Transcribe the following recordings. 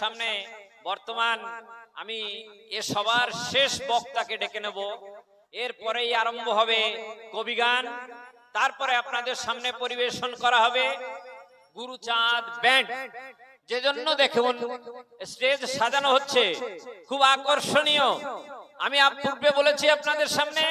সামনে বর্তমান আমি এ সবার শেষ বক্তাকে ডেকে নেব। এরপরেই আরম্ভ হবে কবিগান তারপরে আপনাদের সামনে পরিবেশন করা হবে গুরুচাঁদ ব্যান্ড। যে জন্য দেখুন স্টেজ সাজানো হচ্ছে, খুব আকর্ষণীয়। আমি পূর্বে বলেছি আপনাদের সামনে,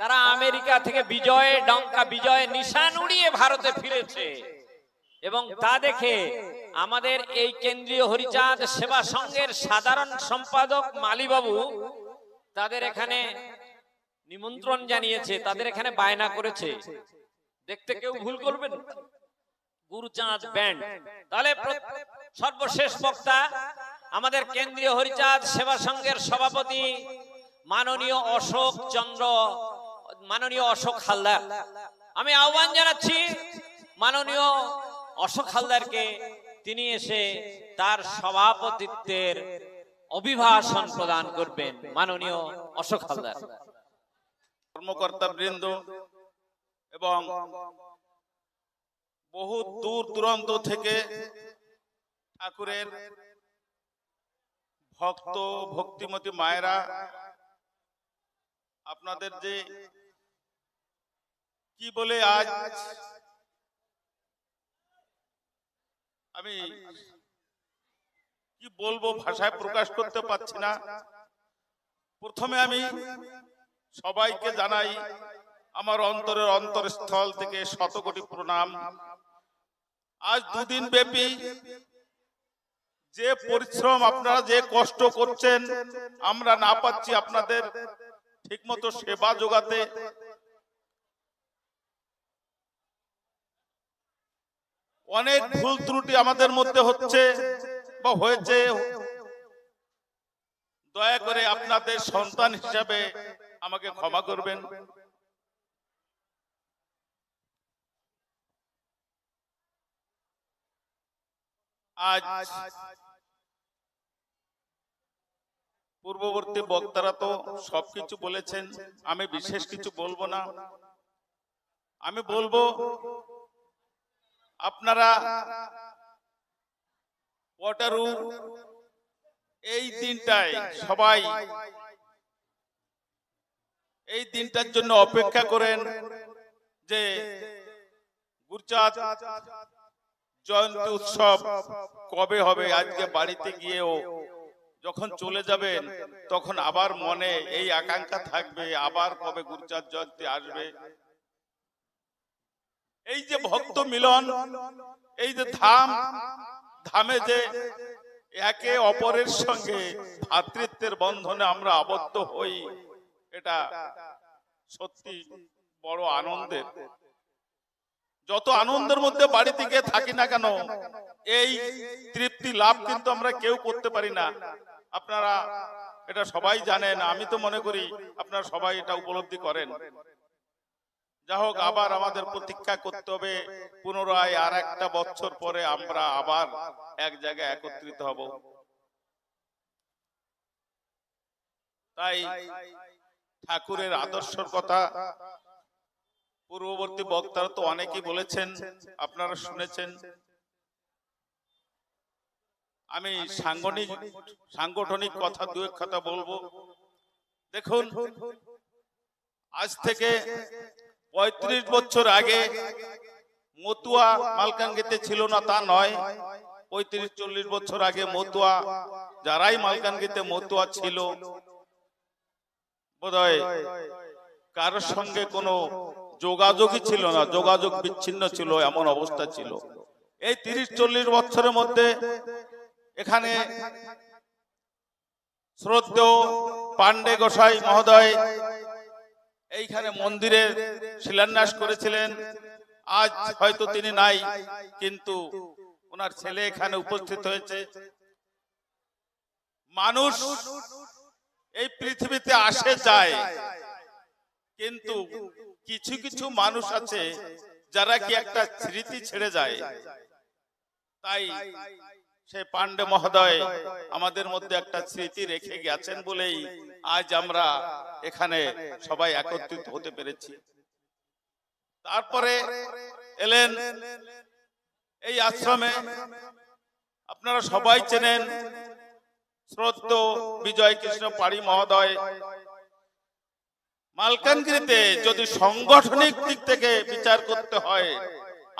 তারা আমেরিকা থেকে বিজয়, ডঙ্কা বিজয় নিশান উড়িয়ে ভারতে ফিরেছে। এবং তা দেখে আমাদের এই কেন্দ্রীয় হরিচাঁদ সেবা সংঘের সাধারণ সম্পাদক মালিবাবু তাদের এখানে নিমন্ত্রণ জানিয়েছে তাদের এখানে বায়না করেছে। দেখতে কেউ ভুল করবেন? গুরুচাঁদ ব্যান্ড। তাহলে সর্বশেষ বক্তা আমাদের কেন্দ্রীয় হরিচাঁদ সেবা সংঘের সভাপতি মাননীয় অশোক চন্দ্র মাননীয় অশোক হালদার। আমি আহ্বান জানাচ্ছি মাননীয় অশোক হালদারকে তিনি এসে তার সভাপতিত্বের অভিভাষণ প্রদান করবেন মাননীয় অশোক হালদার। কর্মকর্তা বৃন্দ এবং বহু দূর দূরান্ত থেকে ঠাকুরের ভক্ত, ভক্তিমতী মায়েরা, আপনাদের যে কি বলে আজ আমি কি বলব ভাষায় প্রকাশ করতে পারছি না। প্রথমে আমি সবাইকে জানাই আমার অন্তরের অন্তরস্থল থেকে শতকোটি প্রণাম। আজ দুদিন ব্যাপী যে পরিশ্রম আপনারা যে কষ্ট করছেন আমরা না পাচ্ছি আপনাদের ঠিকমতো সেবা যোগাতে। অনেক ভুল ত্রুটি আমাদের মধ্যে হচ্ছে বা হয়েছে। দয়া করে আপনাদের সন্তান হিসাবে আমাকে ক্ষমা করবেন। আজ পূর্ববর্তী বক্তারা তো সবকিছু বলেছেন। আমি বিশেষ কিছু বলব না। আমি বলব আপনারা ওয়াটারু এই দিনটায় সবাই এই দিনটার জন্য অপেক্ষা করেন যে গুরচাঁদ জয়ন্তী উৎসব কবে হবে? আজকে বাড়িতে গিয়েও যখন চলে যাবেন, তখন আবার মনে এই আকাঙ্ক্ষা থাকবে, আবার কবে গুরচাঁদ জয়ন্তী আসবে? এই যে ভক্ত মিলন এই যে ধাম ধামে যে একে অপরের সঙ্গে ভাতৃত্বের বন্ধনে আমরা আবদ্ধ হই এটা সত্যি বড় আনন্দের। যত আনন্দের মধ্যে বাড়ি থেকে থাকি না কেন এই তৃপ্তি লাভ কিন্তু আমরা কেউ করতে পারি না। আপনারা এটা সবাই জানেন আমি তো মনে করি আপনারা সবাই এটা উপলব্ধি করেন। যা হোক আবার আমাদের প্রতীক্ষা করতে হবে পুনরায় আর একটা বছর পরে আমরা আবার এক জায়গায় একত্রিত হব। তাই ঠাকুরের আদর্শর কথা পূর্ববর্তী বক্তারা তো অনেকেই বলেছেন আপনারা শুনেছেন। আমি সাংগঠনিক সাংগঠনিক কথা দু এক কথা বলব। দেখুন আজ থেকে পঁয়ত্রিশ বছর আগে মতুয়া মালকানগিতে ছিল না, তা নয়। পঁয়ত্রিশ, চল্লিশ বছর আগে মতুয়া, যারাই মালকানগিতে মতুয়া ছিল, বোধহয় কারোর সঙ্গে কোনো যোগাযোগই ছিল না, যোগাযোগ বিচ্ছিন্ন ছিল, এমন অবস্থা ছিল। এই তিরিশ, চল্লিশ বছরের মধ্যে এখানে শ্রদ্ধেয় পান্ডে গোসাই মহোদয় এইখানে মন্দিরের শিলান্যাস করেছিলেন। আজ হয়তো তিনি নাই, কিন্তু ওনার ছেলে এখানে উপস্থিত হয়েছে। মানুষ এই পৃথিবীতে আসে, যায়। কিন্তু কিছু কিছু মানুষ আছে যারা কি একটা স্মৃতি ছেড়ে যায়। তাই সে পান্ডে মহোদয় আমাদের মধ্যে একটা স্মৃতি রেখে গেছেন বলেই আজ আমরা এখানে সবাই একত্রিত হতে পেরেছি। তারপরে এলেন এই আশ্রমে। আপনারা সবাই চেনেন শ্রদ্ধ বিজয় কৃষ্ণ পাড়ি মহোদয়। মালকানগিরিতে যদি সাংগঠনিক দিক থেকে বিচার করতে হয়,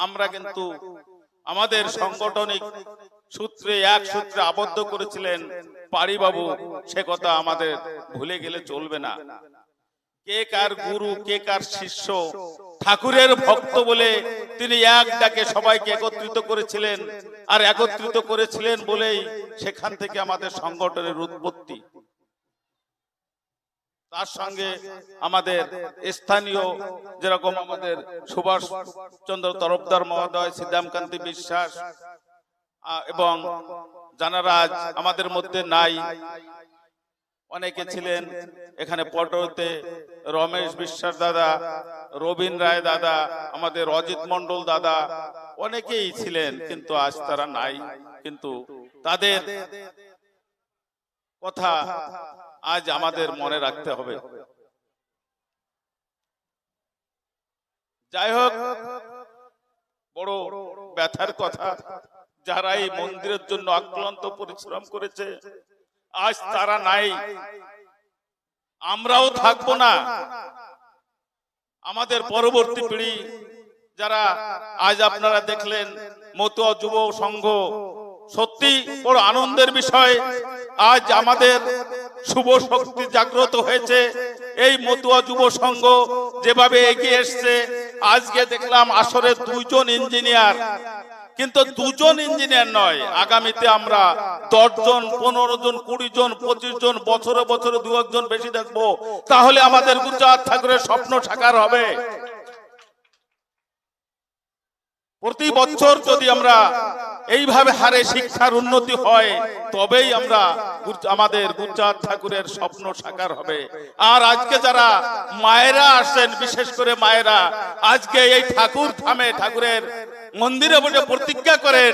আমরা কিন্তু আমাদের সাংগঠনিক সূত্রে এক সূত্রে আবদ্ধ করেছিলেন পারিবাবু। সে কথা আমাদের ভুলে গেলে চলবে না। কে কার গুরু, কে কার শিষ্য, ঠাকুরের ভক্ত বলে তিনি এক ডাকে সবাইকে একত্রিত করেছিলেন। আর একত্রিত করেছিলেন বলেই সেখান থেকে আমাদের সংগঠনের উৎপত্তি। তার সঙ্গে আমাদের স্থানীয় যেরকম আমাদের সুভাষ চন্দ্র তরফদার মহোদয় সিদ্ধামকান্তি বিশ্বাস এবং যারা আজ আমাদের মধ্যে নাই। অনেকে ছিলেন এখানে পটতে রমেশ বিশ্বাস দাদা রবীন রায় দাদা আমাদের অজিত মন্ডল দাদা অনেকেই ছিলেন কিন্তু আজ তারা নাই। কিন্তু তাদের কথা আজ আমাদের মনে রাখতে হবে। যাই হোক, বড় ব্যথার কথা। যারা এই মন্দিরের জন্য আক্রান্ত পরিশ্রম করেছে, আজ তারা নাই। আমরাও থাকব না। আমাদের পরবর্তী পিঢ়ি যারা আজ আপনারা দেখলেন, মতুয়া যুব সংঘ, সত্যি বড় আনন্দের বিষয়। আজ আমাদের শুভ শক্তি জাগ্রত হয়েছে। এই মতুয়া যুব সংঘ যেভাবে এগিয়ে এসছে, আজকে দেখলাম আসরে দুইজন ইঞ্জিনিয়ার। কিন্তু দুজন ইঞ্জিনিয়ার নয়, আগামীতে আমরা দশ জন পনেরো জন কুড়ি জন পঁচিশ জন বছরে বছরে দু একজন বেশি দেখব। তাহলে আমাদের গুজরাট ঠাকুরের স্বপ্ন সাকার হবে। প্রতি বছর যদি আমরা এইভাবে হারে শিক্ষার উন্নতি হয়, তবেই আমরা আমাদের গুজরাট ঠাকুরের স্বপ্ন সাকার হবে। আর আজকে যারা মায়েরা আসেন, বিশেষ করে মায়েরা, আজকে এই ঠাকুর থামে ঠাকুরের মন্দিরে বসে প্রতিজ্ঞা করেন,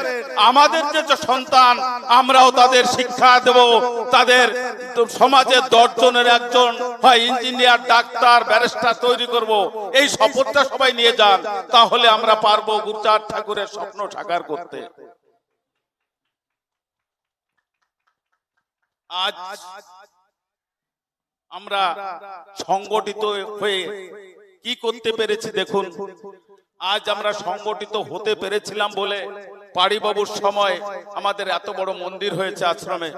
আমাদের যে সন্তান, আমরাও তাদের শিক্ষা দেব। তাদের সমাজের দশজনের একজন হয় ইঞ্জিনিয়ার, ডাক্তার, ব্যারিস্টার তৈরি করব। এই শপথটা সবাই নিয়ে যান, তাহলে আমরা পারব গুরুচাঁদ ঠাকুরের স্বপ্ন সাকার করতে। আজ আমরা সংগঠিত হয়ে কি করতে পেরেছি দেখুন। আজ আমরা সংগঠিত হতে পেরেছিলাম বলে পাড়িবাবুর সময় আমাদের এত বড় মন্দির হয়েছে আশ্রমে।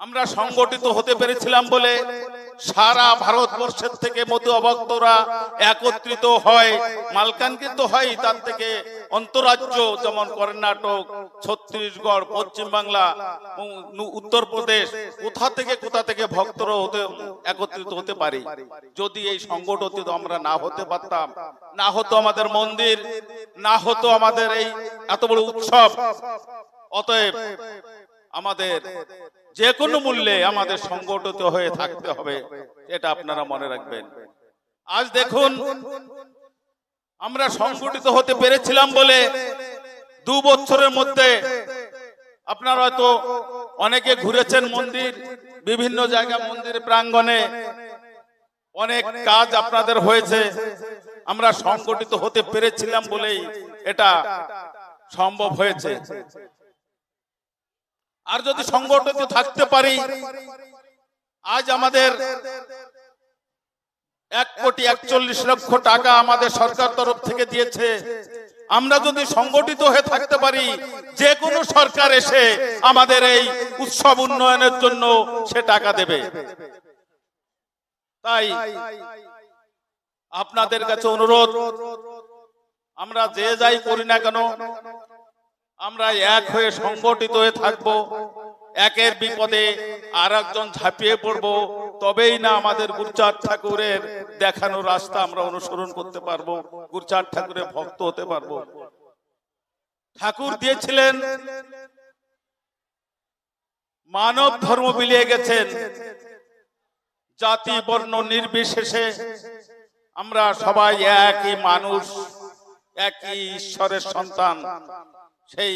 আমরা সংগঠিত হতে পেরেছিলাম বলে সারা ভারতবর্ষের থেকে মধু ভক্তরা একত্রিত হয়। মালকানগিরি তো হয় তার থেকে অন্তরাজ্য, যেমন কর্ণাটক, ছত্তিশগড় পশ্চিমবাংলা উত্তরপ্রদেশ কোথা থেকে কোথা থেকে ভক্তরা হতে, একত্রিত হতে পারি। যদি এই সংগঠিত আমরা না হতে পারতাম, না হতো আমাদের মন্দির, না হতো আমাদের এই এত বড় উৎসব। অতএব আমাদের যে কোনো মূল্যে আমাদের সংগঠিত হয়ে থাকতে হবে, এটা আপনারা মনে রাখবেন। আজ দেখুন, আমরা সংগঠিত হতে পেরেছিলাম বলে দু বছরের মধ্যে আপনারা হয়তো অনেকে ঘুরেছেন মন্দির, বিভিন্ন জায়গা মন্দির প্রাঙ্গণে। অনেক কাজ আপনাদের হয়েছে, আমরা সংগঠিত হতে পেরেছিলাম বলেই এটা সম্ভব হয়েছে। আর যদি সংগঠিত থাকতে পারি, আজ আমাদের এক কোটি একচল্লিশ লক্ষ টাকা আমাদের সরকার তরফ থেকে দিয়েছে। আমরা যদি সংগঠিত হয়ে থাকতে পারি, যে কোনো সরকার এসে আমাদের এই উৎসব উন্নয়নের জন্য সে টাকা দেবে। তাই আপনাদের কাছে অনুরোধ, আমরা যে যাই করি না কেন আমরা এক হয়ে সংগঠিত হয়ে থাকব। একের বিপদে আর একজন ঝাঁপিয়ে পড়ব। তবেই না আমাদের গুরচাঁদ ঠাকুরের দেখানো রাস্তা আমরা অনুসরণ করতে পারব। গুরচাঁদ ঠাকুরের ভক্ত হতে পারব। ঠাকুর দিয়েছিলেন, মানব ধর্ম বিলিয়ে গেছেন। জাতি, বর্ণ নির্বিশেষে আমরা সবাই একই মানুষ, একই ঈশ্বরের সন্তান। সেই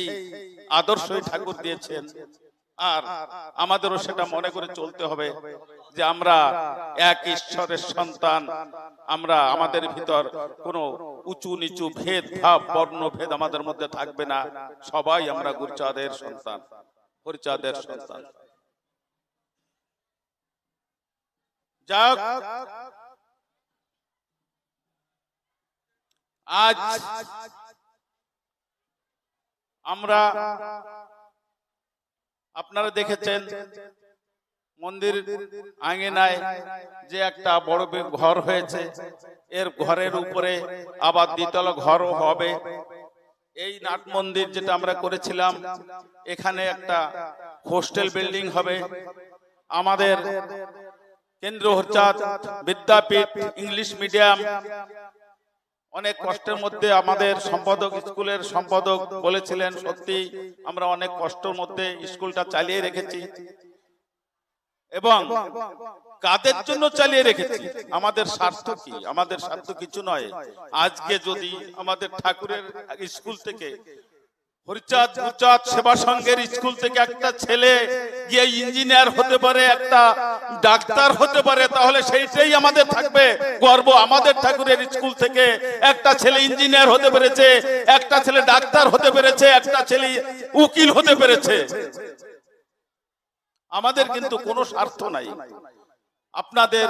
আদর্শই ঠাকুর দিয়েছেন। আর আমাদেরও সেটা মনে করে চলতে হবে যে আমরা এক ঈশ্বরের সন্তান। আমরা আমাদের ভিতর কোনো উঁচু নিচু ভেদ ভাব, বর্ণ ভেদ আমাদের মধ্যে থাকবে না। সবাই আমরা গুরুচাঁদের সন্তান, হরিচাঁদের সন্তান। যাক, আজ আমরা আপনারা দেখেছেন মন্দির আঙিনায় যে একটা বড় ঘর হয়েছে এর ঘরের উপরে আবার দ্বিতলা ঘরও হবে। এই নাট মন্দির যেটা আমরা করেছিলাম এখানে একটা হোস্টেল বিল্ডিং হবে। আমাদের কেন্দ্র হরচাঁদ বিদ্যাপীঠ ইংলিশ মিডিয়াম অনেক কষ্টের মধ্যে আমাদের সম্পাদক স্কুলের সম্পাদক বলেছিলেন সত্যি আমরা অনেক কষ্টের মধ্যে স্কুলটা চালিয়ে রেখেছি। এবং কাদের জন্য চালিয়ে রেখেছি? আমাদের স্বার্থ কি? আমাদের স্বার্থ কিছু নয়। আজকে যদি আমাদের ঠাকুরের স্কুল থেকে হরিচাঁদ সেবা সংঘের স্কুল থেকে একটা ছেলে গিয়ে ইঞ্জিনিয়ার হতে পারে, একটা ডাক্তার হতে পারে, তাহলে সেইটাই আমাদের থাকবে। গর্ব আমাদের ঠাকুরের স্কুল থেকে। একটা ছেলে ইঞ্জিনিয়ার হতে পেরেছে, একটা ছেলে ডাক্তার হতে পেরেছে, একটা ছেলে উকিল হতে পেরেছে। আমাদের কিন্তু কোনো স্বার্থ নাই। আপনাদের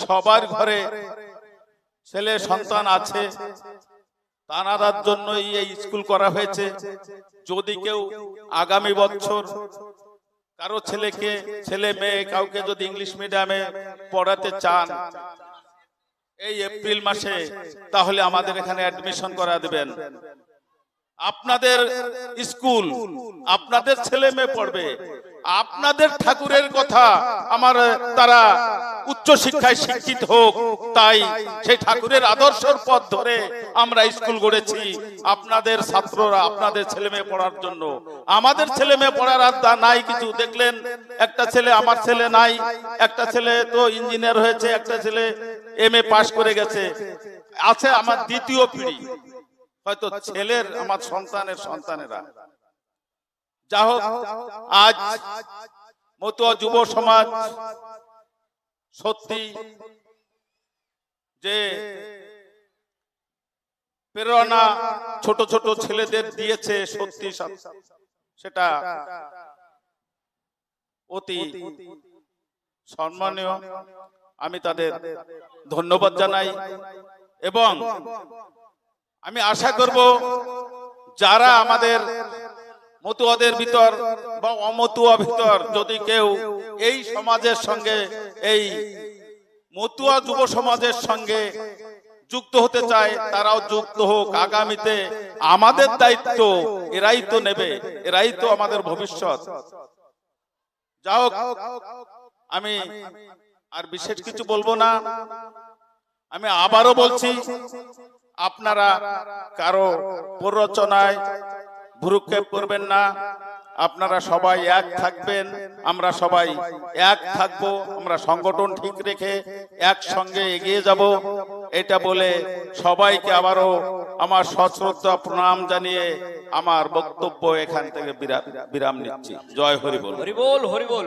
সবার ঘরে ছেলে সন্তান আছে, তানারার জন্যই এই স্কুল করা হয়েছে। যদি কেউ আগামী বছর কারও ছেলেকে ছেলে মেয়ে কাউকে যদি ইংলিশ মিডিয়ামে পড়াতে চান এই এপ্রিল মাসে তাহলে আমাদের এখানে অ্যাডমিশন করা দেবেন। আপনাদের স্কুল আপনাদের ছেলে মেয়ে পড়বে। আপনাদের ঠাকুরের কথা আমার, তারা উচ্চ শিক্ষায় শিক্ষিত হোক, তাই সেই ঠাকুরের আদর্শর পথ ধরে আমরা স্কুল গড়েছি। আপনাদের ছাত্ররা, আপনাদের ছেলে মেয়ে পড়ার জন্য। আমাদের ছেলে মেয়ে পড়ার দা- নাই কিছু। দেখলেন, একটা ছেলে আমার ছেলে নাই, একটা ছেলে তো ইঞ্জিনিয়ার হয়েছে, একটা ছেলে এম এ পাশ করে গেছে। আছে আমার দ্বিতীয় পিঢ়ি হয়তো ছেলের, আমার সন্তানের সন্তানেরা। যা হোক আজ মতুয়া যুব সমাজ সত্যি যে প্রেরণা ছোট ছোট ছেলেদের দিয়েছে সত্যি সেটা অতি সম্মানীয়। আমি তাদের ধন্যবাদ জানাই এবং আমি আশা করব যারা আমাদের মতুয়াদের ভিতর বা অমতুয়া ভিতর যদি কেউ এই সমাজের সঙ্গে, এই মতুয়া যুব সমাজের সঙ্গে যুক্ত হতে চায়, তারাও যুক্ত হোক। আগামীতে আমাদের দায়িত্ব এরাই তো নেবে, এরাই তো আমাদের ভবিষ্যৎ। যা হোক, আমি আর বিশেষ কিছু বলব না। আমি আবারও বলছি, আপনারা কারও প্ররোচনায় ভুরুক্ষেপ করবেন না। আপনারা সবাই এক থাকবেন, আমরা সবাই এক থাকব, আমরা সংগঠন ঠিক রেখে একসঙ্গে এগিয়ে যাব। এটা বলে সবাইকে আবারও আমার সশ্রদ্ধা প্রণাম জানিয়ে আমার বক্তব্য এখান থেকে বিরাম নিচ্ছি। জয় হরিবল। হরিবল, হরিবোল।